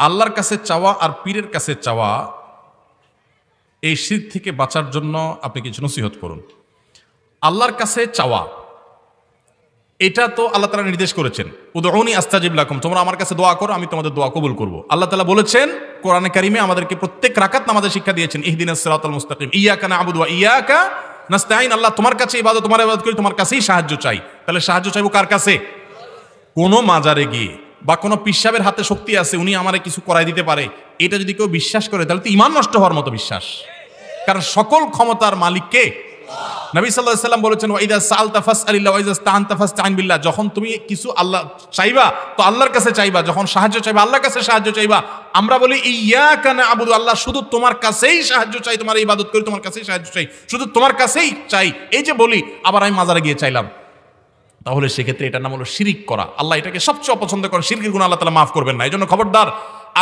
আল্লাহর কাছে চাওয়া আর পীরের কাছে চাওয়া, এই শীত থেকে বাঁচার জন্য আপনি কিছু নসিহত করুন। আল্লাহর কাছে চাওয়া, এটা তো আল্লাহ তালা নির্দেশ করেছেন। উদরণী আস্তাজিব লাকুম, তোমরা আমার কাছে দোয়া করো, আমি তোমাদের দোয়া কবুল করব। আল্লাহ তালা বলেছেন, কোরআনে কারিমে আমাদেরকে প্রত্যেক রাকাত আমাদের শিক্ষা দিয়েছেন ইহদিন সিরাতাল মুস্তাকিম, ইয়াকা না আবুদুয়া ইয়াকা নাস্তাইন আল্লাহ তোমার কাছে ইবাদত, তোমার ইবাদত করি, তোমার কাছেই সাহায্য চাই। তাহলে সাহায্য চাইব কার কাছে? কোনো মাজারে গিয়ে। বা কোনো পিসাবের হাতে শক্তি আছে, উনি আমারে কিছু করাই দিতে পারে, এটা যদি কেউ বিশ্বাস করে, তাহলে তো ইমান নষ্ট হওয়ার মতো বিশ্বাস। কারণ সকল ক্ষমতার মালিক কে? নবী সাল্লাহ সাল্লাম বলেছেন ওয়াইদা সাল তাফাস আলিল্লাহ ওয়াইদা স্তান তাফাস তাইন বিল্লাহ। যখন তুমি কিছু আল্লাহ চাইবা, তো আল্লাহর কাছে চাইবা, যখন সাহায্য চাইবা, আল্লাহর কাছে সাহায্য চাইবা। আমরা বলি ইয়া কানা আবুদু আল্লাহ। শুধু তোমার কাছেই সাহায্য চাই, তোমার ইবাদত করি, তোমার কাছেই সাহায্য চাই। শুধু তোমার কাছেই চাই। এই যে বলি, আবার আমি মাজারে গিয়ে চাইলাম। তাহলে সেক্ষেত্রে এটার নাম হলো শিরিক করা। আল্লাহ এটাকে সবচেয়ে অপছন্দ করেন। শিরকের গুণ আল্লাহ তালা মাফ করবেন না। এই জন্য খবরদার,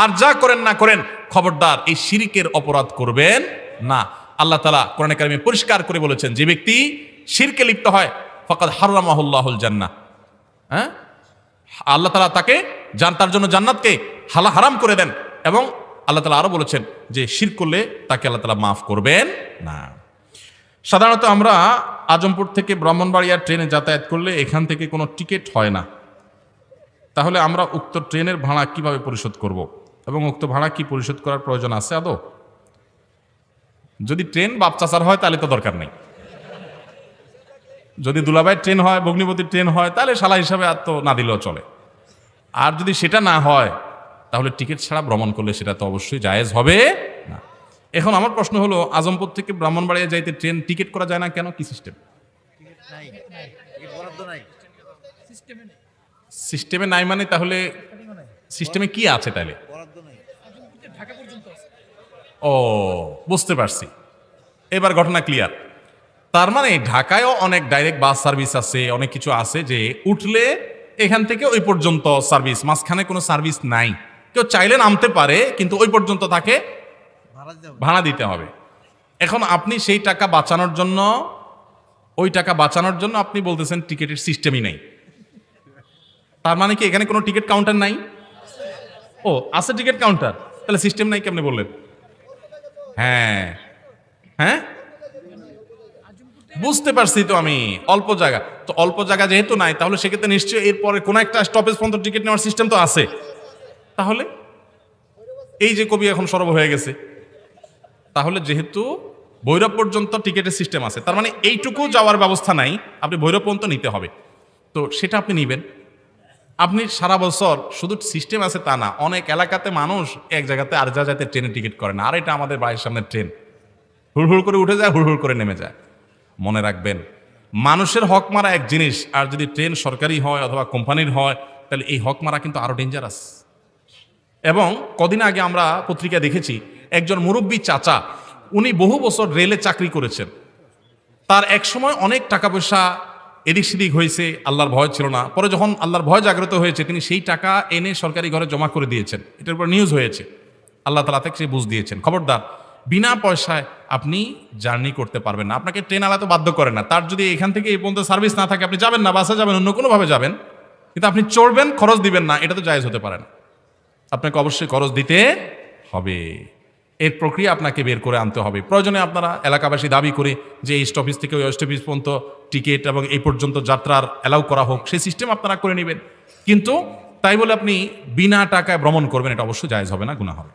আর যা করেন না করেন, খবরদার, এই শিরিকের অপরাধ করবেন না। আল্লাহ তালা কোরআন কারিমে পরিষ্কার করে বলেছেন, যে ব্যক্তি শিরকে লিপ্ত হয় ফকাত হারামাহুল্লাহুল জান্না হ্যাঁ? আল্লাহ তালা তাকে জান, তার জন্য জান্নাতকে হালা, হারাম করে দেন এবং আল্লাহ তালা আরও বলেছেন যে শির করলে তাকে আল্লাহ তালা মাফ করবেন না। সাধারণত আমরা আজমপুর থেকে ব্রাহ্মণবাড়িয়ার ট্রেনে যাতায়াত করলে এখান থেকে কোনো টিকিট হয় না। তাহলে আমরা উক্ত ট্রেনের ভাড়া কীভাবে পরিশোধ করব এবং উক্ত ভাড়া কি পরিশোধ করার প্রয়োজন আছে আদৌ? যদি ট্রেন বাপচাচার হয়, তাহলে তো দরকার নেই। যদি দুলাবাই ট্রেন হয় ভগ্নিপতির ট্রেন হয়, তাহলে শালা হিসাবে আর তো না দিলেও চলে। আর যদি সেটা না হয়, তাহলে টিকিট ছাড়া ভ্রমণ করলে সেটা তো অবশ্যই জায়েজ হবে। এখন আমার প্রশ্ন হলো, আজমপুর থেকে ব্রাহ্মণবাড়িয়া যাইতে ট্রেন টিকিট করা যায় না কেন? কি সিস্টেম সিস্টেমে নাই মানে তাহলে সিস্টেমে কি আছে তাহলে? ও, বুঝতে পারছি। এবার ঘটনা ক্লিয়ার তার মানে ঢাকায়ও অনেক ডাইরেক্ট বাস সার্ভিস আছে, অনেক কিছু আছে যে উঠলে এখান থেকে ওই পর্যন্ত সার্ভিস মাঝখানে কোনো সার্ভিস নাই। কেউ চাইলে নামতে পারে, কিন্তু ওই পর্যন্ত তাকে ভাড়া দিতে হবে। এখন আপনি সেই টাকা বাঁচানোর জন্য, ওই টাকা বাঁচানোর জন্য আপনি বলতেছেন টিকিটের সিস্টেমই নেই। তার মানে কি এখানে কোনো টিকিট কাউন্টার নাই? ও, আছে টিকিট কাউন্টার তাহলে সিস্টেম নাই কেমনে বললেন? হ্যাঁ। হ্যাঁ? বুঝতে পারছি তো আমি, অল্প জায়গা। তো অল্প জায়গা যেহেতু নাই, তাহলে সেক্ষেত্রে নিশ্চয়ই এরপরে কোনো একটা স্টপেজ পর্যন্ত টিকিট নেওয়ার সিস্টেম তো আছে। তাহলে? এই যে কবি এখন সরব হয়ে গেছে। তাহলে যেহেতু ভৈরব পর্যন্ত টিকিটের সিস্টেম আছে, তার মানে এইটুকু যাওয়ার ব্যবস্থা নাই, আপনি ভৈরব পর্যন্ত নিতে হবে। তো সেটা আপনি নেবেন। আপনি সারা বছর শুধু সিস্টেম আছে তা না, অনেক এলাকাতে মানুষ এক জায়গাতে আর যা যাতে ট্রেনে টিকিট করে না, আর এটা আমাদের বাড়ির সামনে ট্রেন। হুড়হুড় করে উঠে যায় হুড়হুড় করে নেমে যায়। মনে রাখবেন, মানুষের হক মারা এক জিনিস, আর যদি ট্রেন সরকারি হয় অথবা কোম্পানির হয়, তাহলে এই হক মারা কিন্তু আরও ডেঞ্জারাস এবং কদিন আগে আমরা পত্রিকায় দেখেছি একজন মুরব্বী চাচা, উনি বহু বছর রেলে চাকরি করেছেন। তার এক সময় অনেক টাকা পয়সা এদিক সেদিক হয়েছে, আল্লাহর ভয় ছিল না। পরে যখন আল্লাহর ভয় জাগ্রত হয়েছে, তিনি সেই টাকা এনে সরকারি ঘরে জমা করে দিয়েছেন। এটার উপর নিউজ হয়েছে। আল্লাহ তালা থেকে সে বুঝ দিয়েছেন। খবরদার, বিনা পয়সায় আপনি জার্নি করতে পারবেন না। আপনাকে ট্রেন আলাদা বাধ্য করে না। তার যদি এখান থেকে এই পর্যন্ত সার্ভিস না থাকে, আপনি যাবেন না, বাসে যাবেন, অন্য কোনোভাবে যাবেন, কিন্তু আপনি চড়বেন, খরচ দিবেন না, এটা তো জায়েজ হতে পারে না। আপনাকে অবশ্যই খরচ দিতে হবে। এর প্রক্রিয়া আপনাকে বের করে আনতে হবে। প্রয়োজনে আপনারা এলাকাবাসী দাবি করে যে এই স্টপিস থেকে ওই স্টপিস পর্যন্ত টিকিট এবং এই পর্যন্ত যাত্রার অ্যালাউ করা হোক সেই সিস্টেম আপনারা করে নেবেন। কিন্তু তাই বলে আপনি বিনা টাকায় ভ্রমণ করবেন, এটা অবশ্যই জায়জ হবে না গুণা হবে।